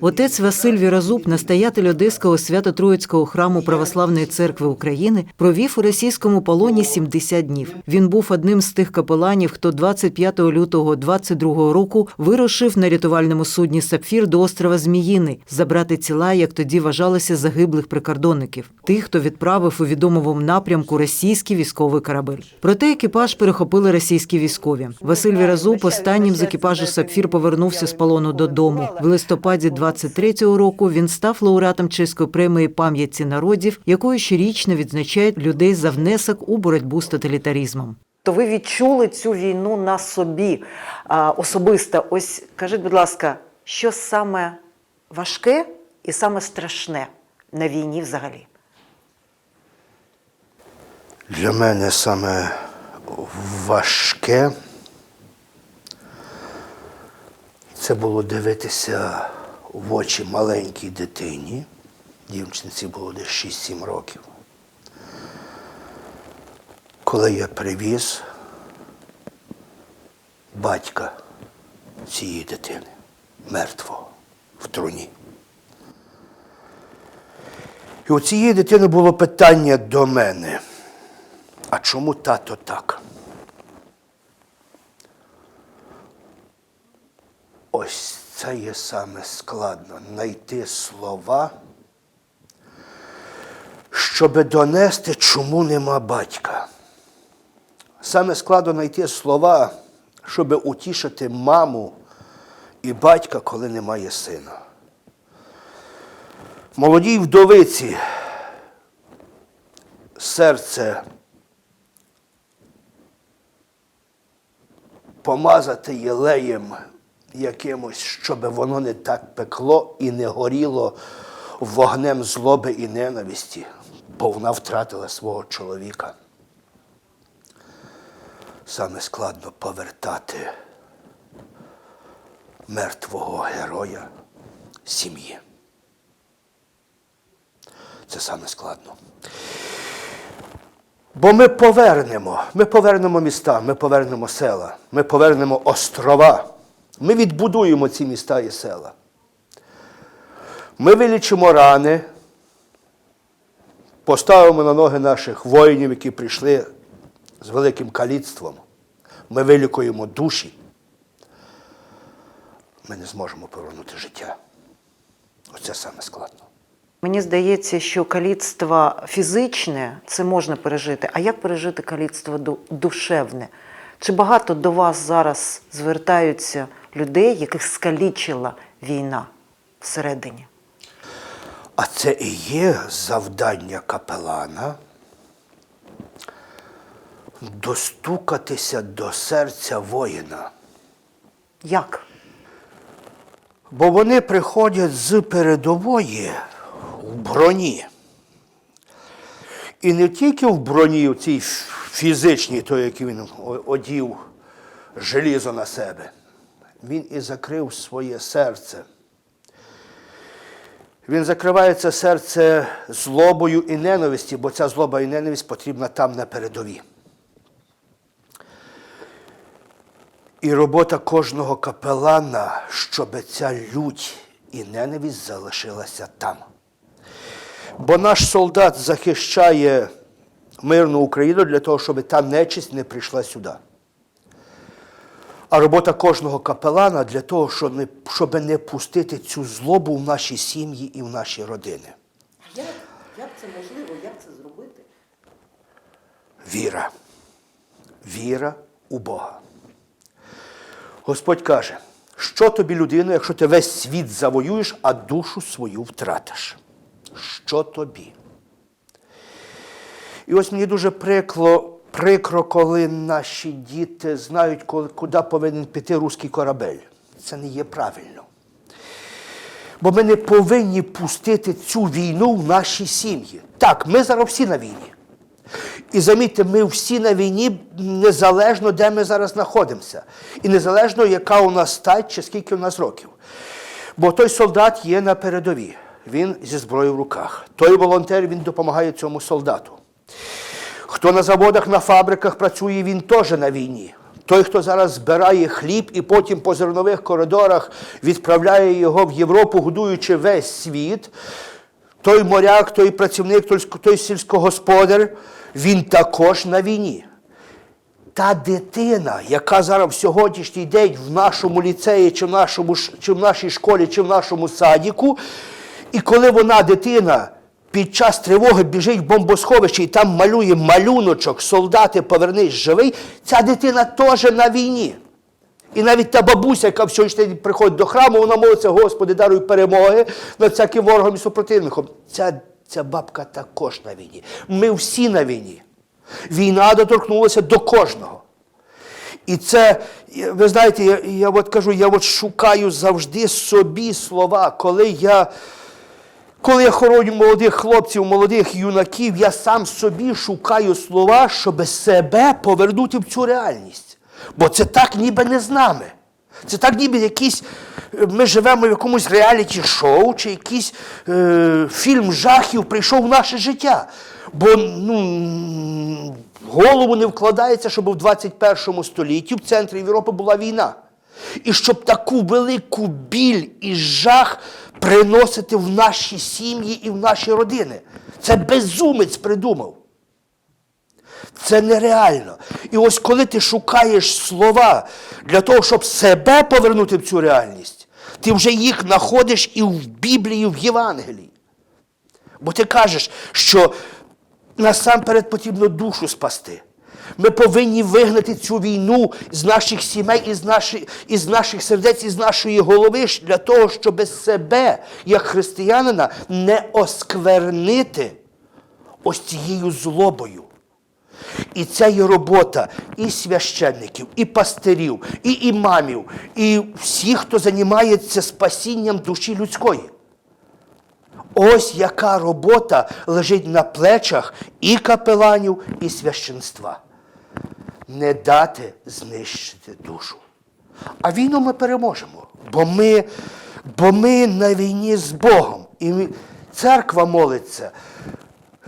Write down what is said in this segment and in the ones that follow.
Отець Василь Віразуб, настоятель Одеського свято-троїцького храму Православної церкви України, провів у російському полоні 70 днів. Він був одним з тих капеланів, хто 25 лютого 22 року вирушив на рятувальному судні Сапфір до острова Зміїний забрати тіла, як тоді вважалося, загиблих прикордонників, тих, хто відправив у відомому напрямку російський військовий корабель. Проте екіпаж перехопили російські військові. Василь Віразуб останнім з екіпажу Сапфір повернувся з полону додому. В листопаді 23-го року він став лауреатом чеської премії пам'яті народів, якою щорічно відзначають людей за внесок у боротьбу з тоталітаризмом. То ви відчули цю війну на собі а, особисто. Ось кажіть, будь ласка, що саме важке і саме страшне на війні взагалі? Для мене саме важке це було дивитися в очі маленькій дитині. Дівчинці було десь 6-7 років. Коли я привіз батька цієї дитини, мертвого, в труні. І у цієї дитини було питання до мене. А чому тато так? Ось це є саме складно знайти слова, щоб донести, чому нема батька. Саме складно знайти слова, щоб утішити маму і батька, коли немає сина. Молодій вдовиці серце помазати єлеєм якимось, щоб воно не так пекло і не горіло вогнем злоби і ненависті, бо вона втратила свого чоловіка. Саме складно повертати мертвого героя сім'ї. Це саме складно. Бо ми повернемо, ми повернемо міста, ми повернемо села, ми повернемо острова. Ми відбудуємо ці міста і села. Ми вилічимо рани, поставимо на ноги наших воїнів, які прийшли з великим каліцтвом. Ми вилікуємо душі. Ми не зможемо повернути життя. Оце саме складно. Мені здається, що каліцтво фізичне це можна пережити. А як пережити каліцтво душевне? Чи багато до вас зараз звертаються людей, яких скалічила війна всередині? А це і є завдання капелана достукатися до серця воїна. Як? Бо вони приходять з передової в броні. І не тільки в броні, в цій фізичній, той, який він одів желізо на себе, він і закрив своє серце. Він закриває це серце злобою і ненависті, бо ця злоба і ненависть потрібна там на передовій. І робота кожного капелана, щоб ця лють і ненависть залишилася там. Бо наш солдат захищає мирну Україну для того, щоб та нечисть не прийшла сюди. А робота кожного капелана для того, щоб не, щоб не пустити цю злобу в наші сім'ї і в наші родини. Як? Як це можливо? Як це зробити? Віра. Віра у Бога. Господь каже, що тобі людина, якщо ти весь світ завоюєш, а душу свою втратиш? Що тобі? І ось мені дуже прикро, прикро, коли наші діти знають, коли- куди повинен піти руський корабель. Це не є правильно. Бо ми не повинні пустити цю війну в наші сім'ї. Так, ми зараз всі на війні. І замітьте, ми всі на війні незалежно, де ми зараз знаходимося. І незалежно, яка у нас стать чи скільки у нас років. Бо той солдат є на передовій, він зі зброєю в руках. Той волонтер він допомагає цьому солдату. Хто на заводах, на фабриках працює, він теж на війні. той, хто зараз збирає хліб і потім по зернових коридорах відправляє його в Європу, годуючи весь світ, той моряк, той працівник, той, сільськогосподар, він також на війні. Та дитина, яка зараз в сьогоднішній день в нашому ліцеї, чи в, нашому, чи в нашій школі, чи в нашому садіку, і коли вона, дитина, під час тривоги біжить в бомбосховище і там малює малюночок, солдати, повернись живий, ця дитина теж на війні. І навіть та бабуся, яка в сьогоднішній день приходить до храму, вона молиться, Господи, даруй перемоги над всяким ворогом і супротивником. Ця, ця бабка також на війні. Ми всі на війні. Війна доторкнулася до кожного. І це, ви знаєте, я, я от кажу, я от шукаю завжди собі слова, коли я. Коли я хороню молодих хлопців, молодих юнаків, я сам собі шукаю слова, щоб себе повернути в цю реальність. Бо це так ніби не з нами. Це так ніби якийсь, е, ми живемо в якомусь реаліті-шоу, чи якийсь е, фільм жахів прийшов в наше життя. Бо ну, голову не вкладається, щоб у 21 столітті в центрі Європи була війна. І щоб таку велику біль і жах приносити в наші сім'ї і в наші родини. Це безумець придумав. Це нереально. І ось коли ти шукаєш слова для того, щоб себе повернути в цю реальність, ти вже їх знаходиш і в Біблії, і в Євангелії. Бо ти кажеш, що насамперед потрібно душу спасти. Ми повинні вигнати цю війну з наших сімей, із наших, із наших сердець, із нашої голови для того, щоб себе, як християнина, не осквернити ось цією злобою. І це є робота і священників, і пастирів, і імамів, і всіх, хто займається спасінням душі людської. Ось яка робота лежить на плечах і капеланів, і священства. Не дати знищити душу. А війну ми переможемо, бо ми, бо ми на війні з Богом. І церква молиться.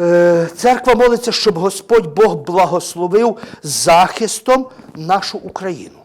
Е, Церква молиться, щоб Господь Бог благословив захистом нашу Україну.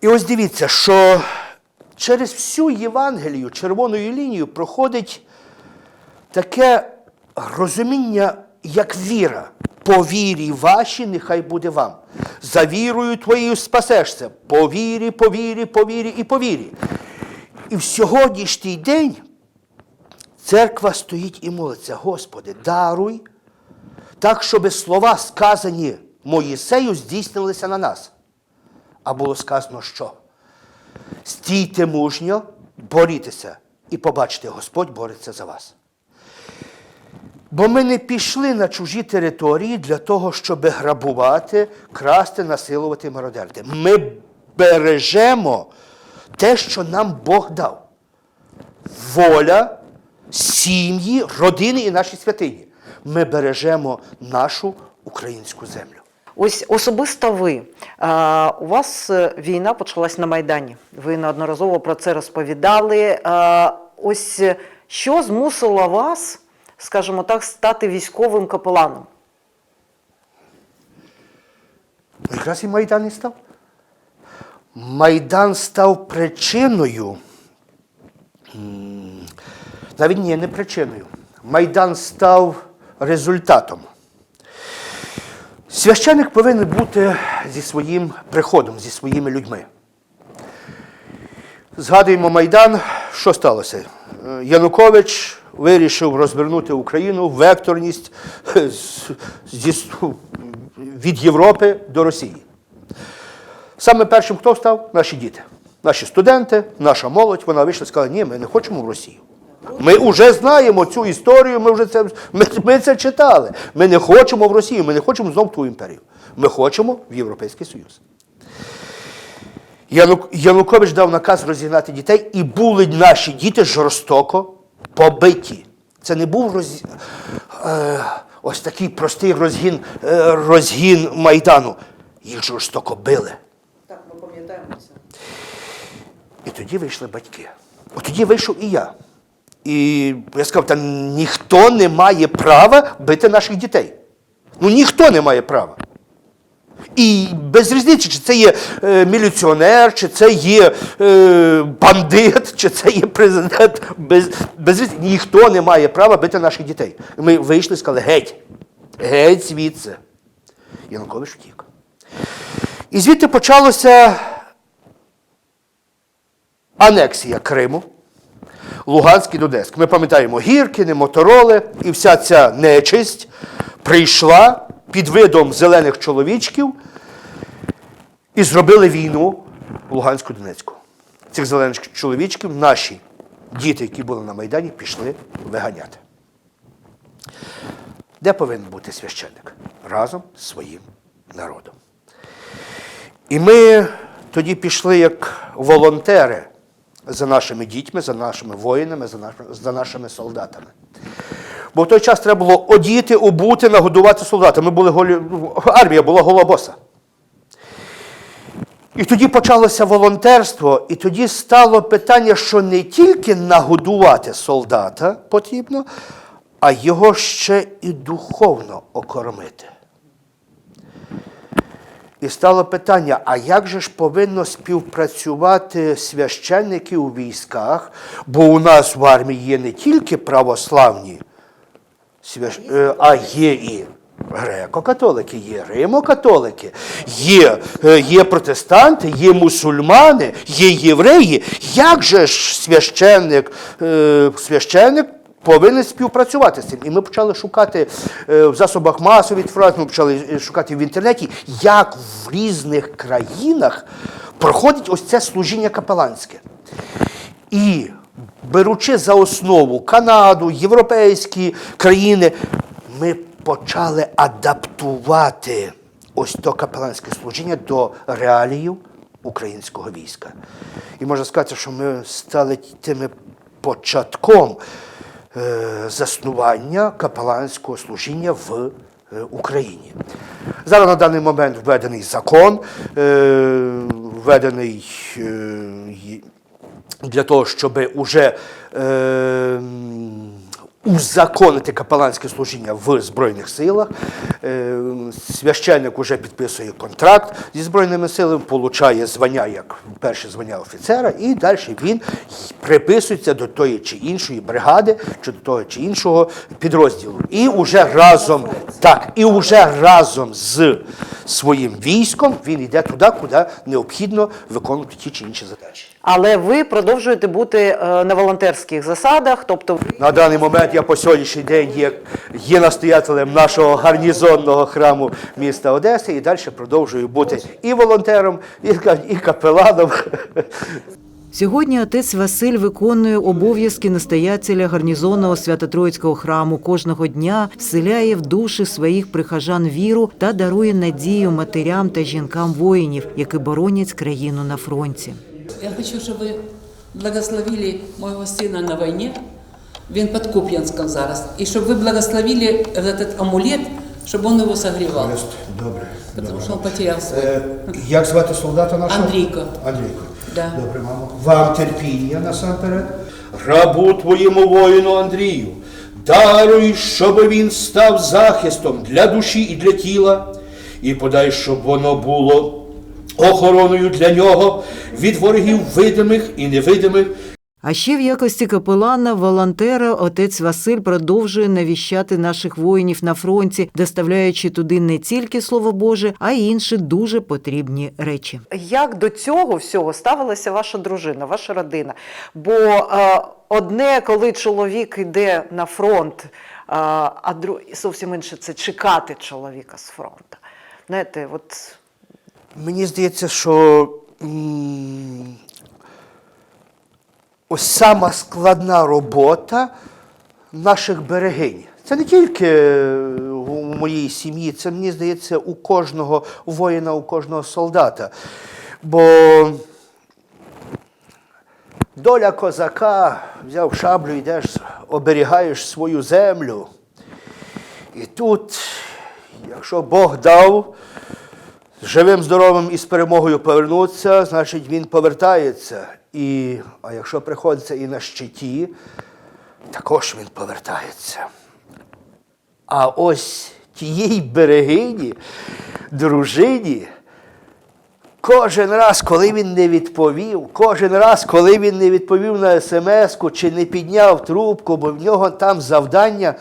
І ось дивіться, що через всю Євангелію червоною лінією проходить таке розуміння, як віра. По вірі вашій нехай буде вам. За вірою твоєю спасешся. По вірі, по вірі, по вірі і по вірі. І в сьогоднішній день церква стоїть і молиться, Господи, даруй, так, щоб слова, сказані Моїсею, здійснилися на нас. А було сказано, що? Стійте мужньо, борітеся і побачите, Господь бореться за вас. Бо ми не пішли на чужі території для того, щоб грабувати, красти, насилувати, мародерити. Ми бережемо те, що нам Бог дав. Воля, сім'ї, родини і наші святині. Ми бережемо нашу українську землю. Ось особисто ви. У вас е, війна почалась на Майдані. Ви неодноразово про це розповідали. Ось е, що змусило вас, скажімо так, стати військовим капеланом? Якраз і Майдан і став. Майдан став причиною. Навіть ні, не причиною. Майдан став результатом. Священик повинен бути зі своїм приходом, зі своїми людьми. Згадуємо Майдан, що сталося? Е, Янукович вирішив розвернути Україну векторність е, від Європи до Росії. Саме першим хто став? Наші діти, наші студенти, наша молодь. Вона вийшла і сказала, ні, ми не хочемо в Росію. Ми вже знаємо цю історію, ми вже це, ми, ми це читали. Ми не хочемо в Росію, ми не хочемо знову ту імперію. Ми хочемо в Європейський Союз. Янук, Янукович дав наказ розігнати дітей, і були наші діти жорстоко побиті. Це не був роз... е, ось такий простий розгін, е, розгін Майдану. Їх жорстоко били. Так, ми пам'ятаємо це. І тоді вийшли батьки. От тоді вийшов і я. І я сказав, та ніхто не має права бити наших дітей. Ну ніхто не має права. І без різниці, чи це є е, міліціонер, чи це є е, бандит, чи це є президент. Без, без різниці. Ніхто не має права бити наших дітей. Ми вийшли і сказали, геть, геть звідси. Янукович втік. І звідти почалося анексія Криму, Луганськ і Донецьк. Ми пам'ятаємо Гіркіни, Мотороли, і вся ця нечисть прийшла під видом зелених чоловічків і зробили війну в Луганську Донецьку. Цих зелених чоловічків наші діти, які були на Майдані, пішли виганяти. Де повинен бути священник? Разом з своїм народом. І ми тоді пішли як волонтери за нашими дітьми, за нашими воїнами, за нашими солдатами. Бо в той час треба було одіти, обути, нагодувати солдата. Ми були голі... армія була голобоса. І тоді почалося волонтерство, і тоді стало питання, що не тільки нагодувати солдата потрібно, а його ще і духовно окормити. І стало питання: а як же ж повинно співпрацювати священники у військах? Бо у нас в армії є не тільки православні, свящ... е, а є і греко-католики, є римо-католики, є, е, є протестанти, є мусульмани, є євреї. Як же ж священник, е, священник повинен співпрацювати з цим? І ми почали шукати в засобах масової інформації, ми почали шукати в інтернеті, як в різних країнах проходить ось це служіння капеланське. І беручи за основу Канаду, європейські країни, ми почали адаптувати ось то капеланське служіння до реаліїв українського війська. І можна сказати, що ми стали тими початком е, заснування капеланського служіння в е, Україні. Зараз на даний момент введений закон, е, введений для того, щоб уже е, узаконити капеланське служіння в Збройних силах. Е, священник вже підписує контракт зі Збройними силами, получає звання як перше звання офіцера, і далі він приписується до тої чи іншої бригади, чи до того чи іншого підрозділу. І вже разом, так, і вже разом з своїм військом він йде туди, куди необхідно виконувати ті чи інші задачі. Але ви продовжуєте бути е, на волонтерських засадах, тобто На даний момент я по сьогоднішній день є, є настоятелем нашого гарнізонного храму міста Одеси і далі продовжую бути і волонтером, і, ка- і капеланом. Сьогодні отець Василь виконує обов'язки настоятеля гарнізонного Свято-Троїцького храму. Кожного дня вселяє в душі своїх прихожан віру та дарує надію матерям та жінкам воїнів, які боронять країну на фронті. Я хочу, щоб ви благословили моєго сина на війні. Він під Куп'янськом зараз. І щоб ви благословили этот амулет, щоб він його согрівав. Добре. Тому що він потеряв свій. Е, як звати солдата нашого? Андрійко. Андрійко. Да. Добре, мамо. Вам терпіння насамперед. Рабу твоєму воїну Андрію, даруй, щоб він став захистом для душі і для тіла, і подай, щоб воно було охороною для нього від ворогів видимих і невидимих, А ще в якості капелана волонтера отець Василь продовжує навіщати наших воїнів на фронті, доставляючи туди не тільки слово Боже, а й інші дуже потрібні речі. як до цього всього ставилася ваша дружина, ваша родина? Бо е, одне, коли чоловік йде на фронт, е, а дру... і зовсім інше це чекати чоловіка з фронту. Знаєте, от Мені здається, що ось сама складна робота наших берегинь. Це не тільки у моїй сім'ї, це мені здається у кожного воїна, у кожного солдата. Бо доля козака взяв шаблю, йдеш, оберігаєш свою землю. І тут, якщо Бог дав, живим, здоровим і з перемогою повернуться, значить він повертається. І, а якщо приходиться і на щиті, також він повертається. А ось тієї берегині дружині, кожен раз, коли він не відповів, кожен раз, коли він не відповів на смс-ку чи не підняв трубку, бо в нього там завдання,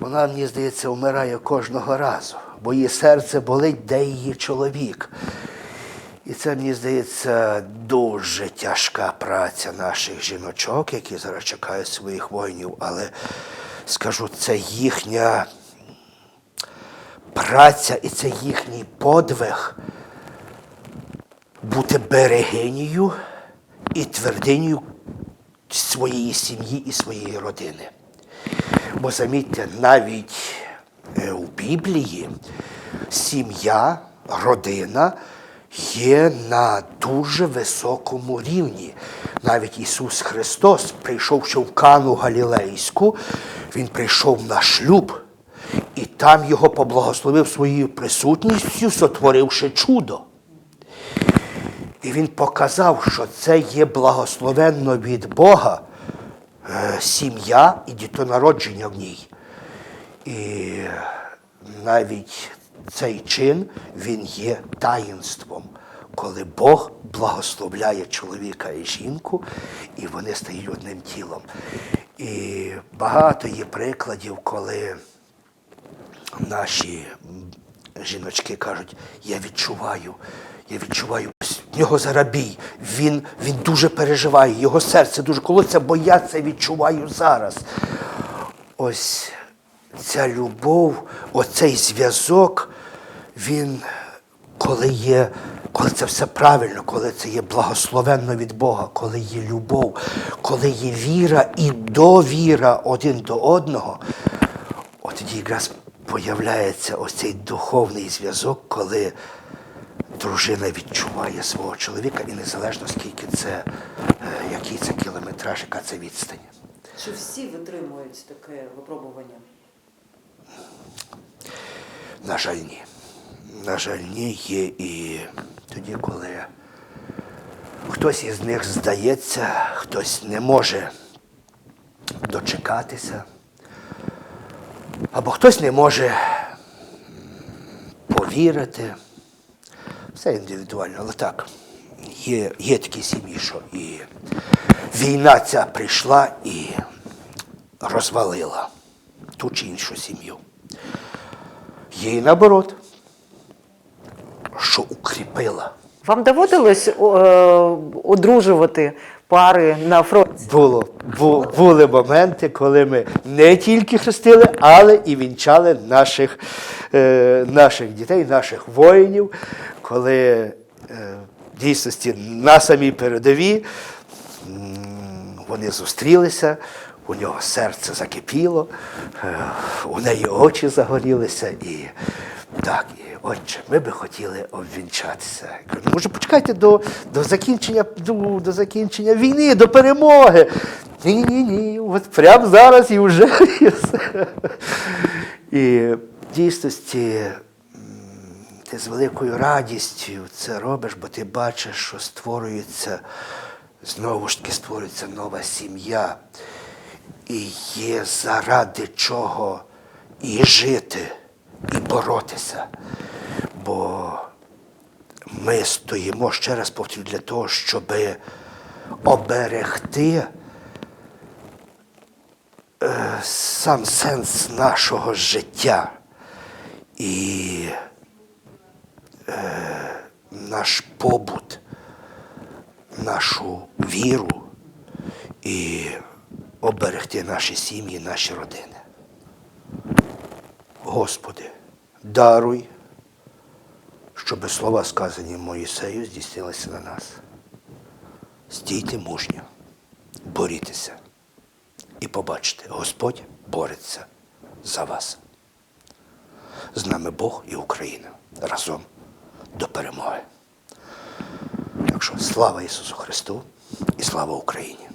вона, мені здається, вмирає кожного разу, бо її серце болить, де її чоловік. І це, мені здається, дуже тяжка праця наших жіночок, які зараз чекають своїх воїнів. Але скажу, це їхня праця і це їхній подвиг бути берегинею і твердинею своєї сім'ї і своєї родини. Бо замітьте, навіть у Біблії сім'я, родина є на дуже високому рівні. Навіть Ісус Христос, прийшовши в Кану Галілейську, Він прийшов на шлюб, і там його поблагословив своєю присутністю, сотворивши чудо. І він показав, що це є благословенно від Бога е, сім'я і дітонародження в ній. І навіть цей чин він є таїнством, коли Бог благословляє чоловіка і жінку, і вони стають одним тілом. І багато є прикладів, коли наші жіночки кажуть, я відчуваю, я відчуваю, в нього зараз бій, він, він дуже переживає, його серце дуже колоться, бо я це відчуваю зараз. Ось ця любов, оцей зв'язок, він, коли є, коли це все правильно, коли це є благословенно від Бога, коли є любов, коли є віра і довіра один до одного, от тоді якраз появляється ось цей духовний зв'язок, коли дружина відчуває свого чоловіка, і незалежно скільки це, е, який це кілометраж, яка це відстань. Чи всі витримують таке випробування? На жаль, ні. На жаль, ні, є і тоді, коли хтось із них здається, хтось не може дочекатися, або хтось не може повірити. Все індивідуально, але так. Є, є такі сім'ї, що і війна ця прийшла і розвалила ту чи іншу сім'ю. І наоборот, що укріпила. Вам доводилось о, е, одружувати пари на фронті? Було, бу, були моменти, коли ми не тільки хрестили, але і вінчали наших, е, наших дітей, наших воїнів, коли е, в дійсності на самій передовій вони зустрілися, у нього серце закипіло, е, у неї очі загорілися і так, і отче, ми би хотіли обвінчатися. Я кажу, «Ну, може, почекайте до, до, закінчення, до, до закінчення війни, до перемоги. Ні, ні, ні, ні, от прямо зараз і вже. І, в дійсності ти з великою радістю це робиш, бо ти бачиш, що створюється, знову ж таки створюється нова сім'я. І є заради чого і жити, і боротися. Бо ми стоїмо, ще раз повторю, для того, щоб оберегти е, сам сенс нашого життя і е, наш побут, нашу віру і оберегти наші сім'ї, наші родини. Господи, даруй, щоб слова, сказані Моїсею, здійснилися на нас. Стійте мужньо, борітеся і побачите, Господь бореться за вас. З нами Бог і Україна разом до перемоги. Так що слава Ісусу Христу і слава Україні!